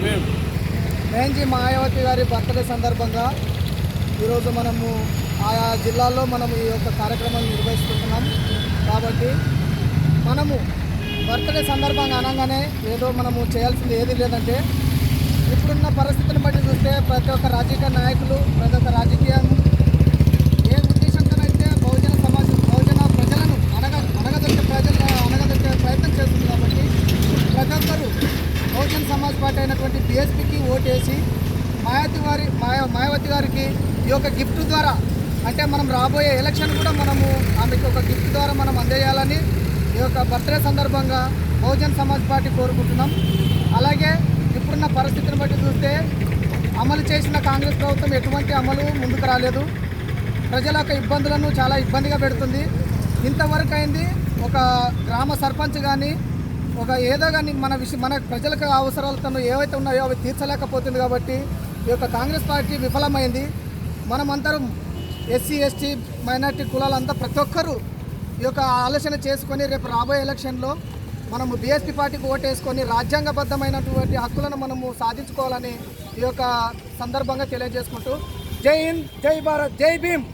మేంజీ మాయావతి గారి బర్త్డే సందర్భంగా ఈరోజు మనము ఆయా జిల్లాల్లో మనం ఈ యొక్క కార్యక్రమాలు నిర్వహిస్తున్నాం కాబట్టి మనము బర్త్డే సందర్భంగా అనగానే ఏదో మనము చేయాల్సింది ఏది లేదంటే ఇప్పుడున్న పరిస్థితిని బట్టి చూస్తే ప్రతి ఒక్క రాజకీయ నాయకులు ప్రతి ఒక్క రాజకీయ ఏ ఉద్దేశంతోనైతే బహుజన సమాజం బహుజన ప్రజలను అనగ అనగదొక్కే ప్రజల అనగదొక్కే ప్రయత్నం చేస్తుంది కాబట్టి ప్రతి ఒక్కరు బహుజన్ సమాజ్ పార్టీ అయినటువంటి బీఎస్పీకి ఓటేసి మాయావతి వారి మాయా మాయావతి గారికి ఈ యొక్క గిఫ్ట్ ద్వారా అంటే మనం రాబోయే ఎలక్షన్ కూడా మనము ఆమెకి ఒక గిఫ్ట్ ద్వారా మనం అందజేయాలని ఈ యొక్క బర్త్డే సందర్భంగా బహుజన్ సమాజ్ పార్టీ కోరుకుంటున్నాం. అలాగే ఇప్పుడున్న పరిస్థితిని బట్టి చూస్తే అమలు చేసిన కాంగ్రెస్ ప్రభుత్వం ఎటువంటి అమలు ముందుకు రాలేదు. ప్రజల యొక్క ఇబ్బందులను చాలా ఇబ్బందిగా పెడుతుంది. ఇంతవరకు అయింది ఒక గ్రామ సర్పంచ్ కానీ ఒక ఏదో కానీ మన విషయం మన ప్రజలకు అవసరాలతో ఏవైతే ఉన్నాయో అవి తీర్చలేకపోతుంది కాబట్టి ఈ యొక్క కాంగ్రెస్ పార్టీ విఫలమైంది. మనమందరం ఎస్సీ ఎస్టీ మైనార్టీ కులాలంతా ప్రతి ఒక్కరూ ఈ యొక్క ఆలోచన చేసుకొని రేపు రాబోయే ఎలక్షన్లో మనము బీఎస్పీ పార్టీకి ఓటేసుకొని రాజ్యాంగబద్ధమైనటువంటి హక్కులను మనము సాధించుకోవాలని ఈ యొక్క సందర్భంగా తెలియజేసుకుంటూ జై హింద్ జై భారత్ జై భీమ్!